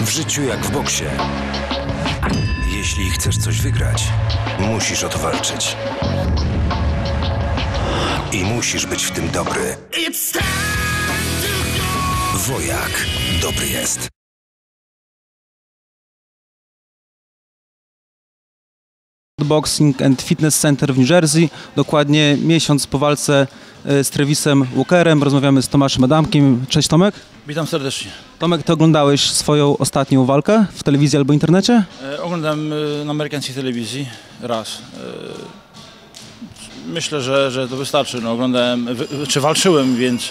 W życiu jak w boksie. Jeśli chcesz coś wygrać, musisz o to walczyć. I musisz być w tym dobry. Wojak dobry jest. Boxing and Fitness Center w New Jersey. Dokładnie miesiąc po walce e, z Trevisem Walkerem. Rozmawiamy z Tomaszem Adamkiem. Cześć Tomek. Witam serdecznie. Tomek, ty oglądałeś swoją ostatnią walkę w telewizji albo internecie? E, oglądam e, na amerykańskiej telewizji raz. E, myślę, że, że to wystarczy. No, oglądałem, w, czy walczyłem, więc e,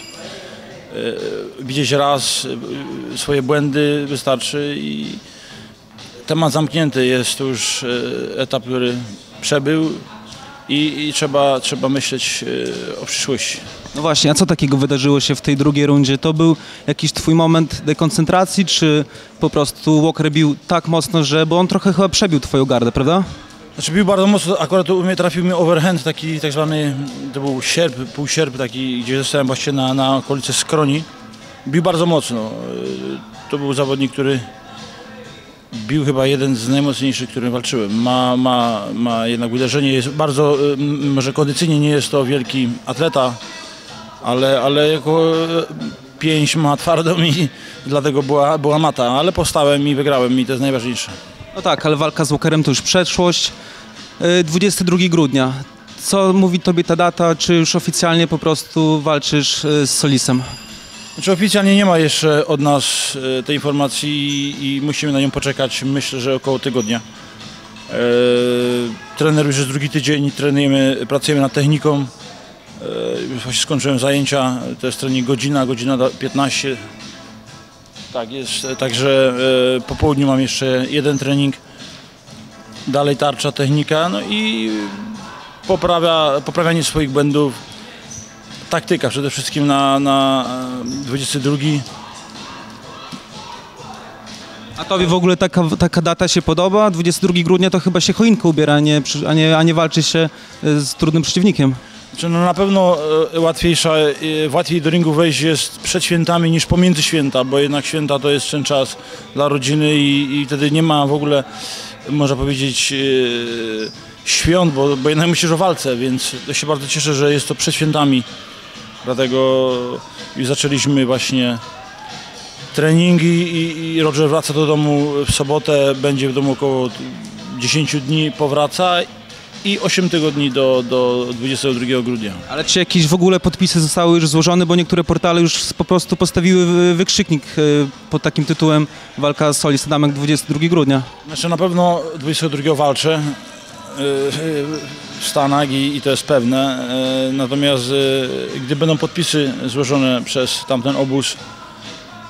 widzieć raz e, swoje błędy wystarczy i temat zamknięty jest to już e, etap, który przebył i, i trzeba, trzeba myśleć e, o przyszłości. No właśnie, a co takiego wydarzyło się w tej drugiej rundzie? To był jakiś twój moment dekoncentracji, czy po prostu Walker bił tak mocno, że... Bo on trochę chyba przebił twoją gardę, prawda? Znaczy bił bardzo mocno, akurat u mnie trafił mi overhand, taki tak zwany, to był sierp, półsierp taki, gdzie zostałem właśnie na, na okolicy skroni. Bił bardzo mocno. Yy, To był zawodnik, który bił chyba jeden z najmocniejszych, którym walczyłem. Ma, ma, ma jednak uderzenie, jest bardzo, m, może kondycyjnie nie jest to wielki atleta, ale, ale jako yy, pięść ma twardą i dlatego była, była mata, ale powstałem i wygrałem i to jest najważniejsze. No tak, ale walka z Walkerem to już przeszłość. Yy, 22 grudnia. Co mówi tobie ta data? Czy już oficjalnie po prostu walczysz z Solisem? Znaczy oficjalnie nie ma jeszcze od nas e, tej informacji i, musimy na nią poczekać, myślę, że około tygodnia. E, trener już jest drugi tydzień, trenujemy, pracujemy nad techniką. E, już właśnie skończyłem zajęcia, to jest trening godzina, godzina do 15. Tak jest, także e, po południu mam jeszcze jeden trening. Dalej tarcza, technika, no i poprawia, poprawianie swoich błędów, taktyka przede wszystkim na, na e, 22. A tobie w ogóle taka, taka data się podoba? 22 grudnia to chyba się choinkę ubiera, a nie, a nie, a nie walczy się y, z trudnym przeciwnikiem. Znaczy, no na pewno e, łatwiejsza, e, łatwiej do ringu wejść jest przed świętami niż pomiędzy święta, bo jednak święta to jest ten czas dla rodziny i, i wtedy nie ma w ogóle, można powiedzieć, e, świąt, bo, bo jednak myślisz o walce, więc się bardzo cieszę, że jest to przed świętami. Dlatego już zaczęliśmy właśnie treningi i, i Roger wraca do domu w sobotę, będzie w domu około 10 dni, powraca i 8 tygodni do, do 22 grudnia. Ale czy jakieś w ogóle podpisy zostały już złożone, bo niektóre portale już po prostu postawiły wy- wykrzyknik y, pod takim tytułem Walka z Solis Adamek 22 grudnia. Znaczy na pewno 22 walczę yy, yy, w Stanach i, i to jest pewne. Yy, Natomiast yy, gdy będą podpisy złożone przez tamten obóz,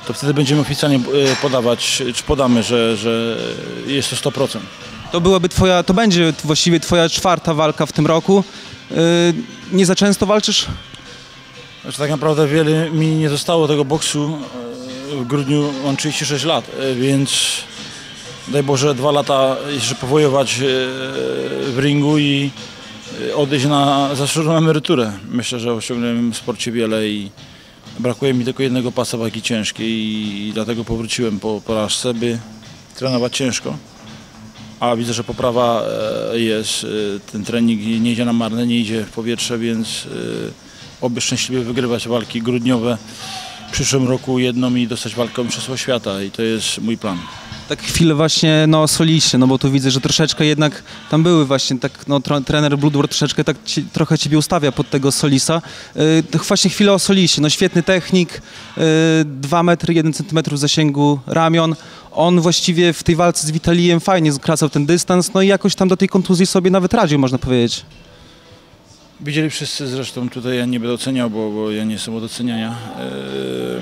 to wtedy będziemy oficjalnie yy, podawać, czy podamy, że, że jest to 100%. To byłaby twoja, to będzie właściwie twoja czwarta walka w tym roku. Nie za często walczysz? Znaczy tak naprawdę wiele mi nie zostało tego boksu. E, W grudniu mam 36 lat, e, więc daj Boże dwa lata jeszcze powojować e, w ringu i e, odejść na zasłużoną emeryturę. Myślę, że osiągnąłem w sporcie wiele i brakuje mi tylko jednego pasa wagi ciężkiej i dlatego powróciłem po porażce, by trenować ciężko. A widzę, że poprawa e, jest, e, ten trening nie idzie na marne, nie idzie w powietrze, więc e, oby szczęśliwie wygrywać walki grudniowe w przyszłym roku jedną i dostać walkę o Mistrzostwo Świata i to jest mój plan. Tak chwilę właśnie no, o Solisie, no bo tu widzę, że troszeczkę jednak tam były właśnie tak, no trener Bloodworth troszeczkę tak ci, trochę ciebie ustawia pod tego Solisa. Yy, właśnie chwilę o Solisie, no świetny technik, yy, 2 metry 1 centymetr zasięgu ramion. On właściwie w tej walce z Vitalijem fajnie skracał ten dystans, no i jakoś tam do tej kontuzji sobie nawet radził, można powiedzieć. Widzieli wszyscy zresztą, tutaj ja nie będę oceniał, bo, bo ja nie jestem od oceniania. Eee,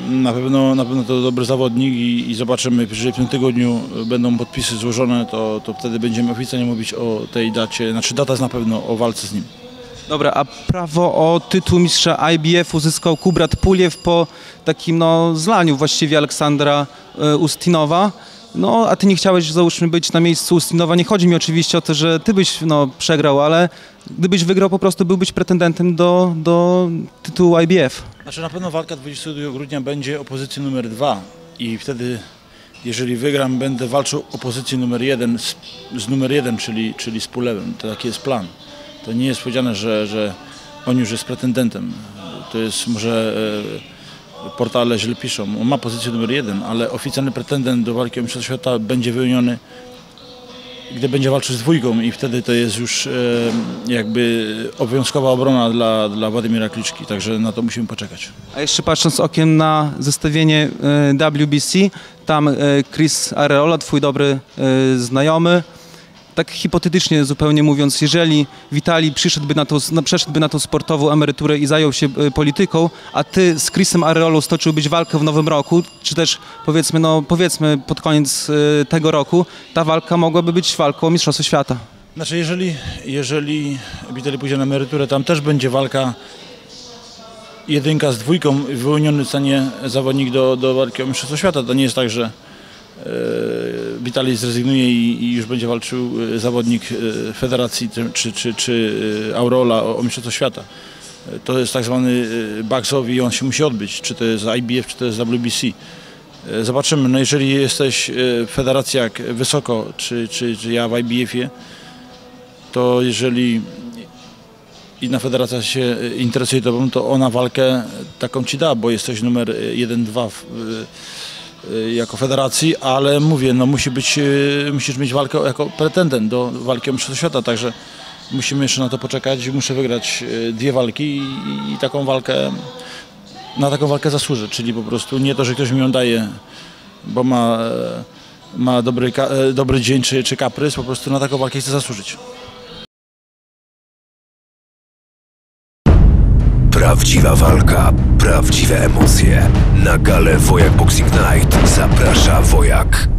Na pewno, na pewno to dobry zawodnik i, i zobaczymy, jeżeli w tym tygodniu będą podpisy złożone, to, to wtedy będziemy oficjalnie mówić o tej dacie, znaczy data jest na pewno o walce z nim. Dobra, a prawo o tytuł mistrza IBF uzyskał Kubrat Puliew po takim no, zlaniu właściwie Aleksandra e, Ustinowa. No, a ty nie chciałeś, załóżmy, być na miejscu Ustinowa. Nie chodzi mi oczywiście o to, że ty byś no, przegrał, ale gdybyś wygrał, po prostu byłbyś pretendentem do, do tytułu IBF. Znaczy na pewno walka 22 grudnia będzie o pozycję numer dwa i wtedy jeżeli wygram, będę walczył o pozycję numer jeden z, z numer jeden, czyli, czyli z Pulewem. To taki jest plan. To nie jest powiedziane, że, że on już jest pretendentem. To jest może e, portale źle piszą. On ma pozycję numer jeden, ale oficjalny pretendent do walki o Mistrzostwo Świata będzie wyłoniony gdy będzie walczył z dwójką i wtedy to jest już e, jakby obowiązkowa obrona dla, dla Władimira Kliczki, także na to musimy poczekać. A jeszcze patrząc okiem na zestawienie e, WBC, tam e, Chris Areola, twój dobry e, znajomy, tak hipotetycznie zupełnie mówiąc, jeżeli Witali przyszedłby na no, przeszedłby na tą sportową emeryturę i zajął się e, polityką, a ty z Chrisem Areolą stoczyłbyś walkę w nowym roku, czy też powiedzmy, no, powiedzmy pod koniec e, tego roku, ta walka mogłaby być walką o Mistrzostwo Świata. Znaczy jeżeli, jeżeli Witali pójdzie na emeryturę, tam też będzie walka jedynka z dwójką, wyłoniony zostanie zawodnik do, do walki o Mistrzostwo Świata. To nie jest tak, że e, Witali zrezygnuje i, i już będzie walczył e, zawodnik e, federacji czy, czy, czy, e, Aurola o, o Mistrzostwo Świata. To jest tak zwany backsowi i on się musi odbyć, czy to jest IBF, czy to jest WBC. Zobaczymy, no jeżeli jesteś w federacji jak wysoko, czy, czy, czy ja w IBF-ie, to jeżeli inna federacja się interesuje tobą, to ona walkę taką ci da, bo jesteś numer 1-2 w, e, e, jako federacji, ale mówię, no musi być, e, musisz mieć walkę jako pretendent do walki o Mistrzostwo Świata, także musimy jeszcze na to poczekać, muszę wygrać e, dwie walki i, i taką walkę, na taką walkę zasłużę, czyli po prostu nie to, że ktoś mi ją daje, bo ma, ma dobry, dobry dzień czy, czy kaprys, po prostu na taką walkę chcę zasłużyć. Prawdziwa walka, prawdziwe emocje. Na galę Wojak Boxing Night zaprasza Wojak.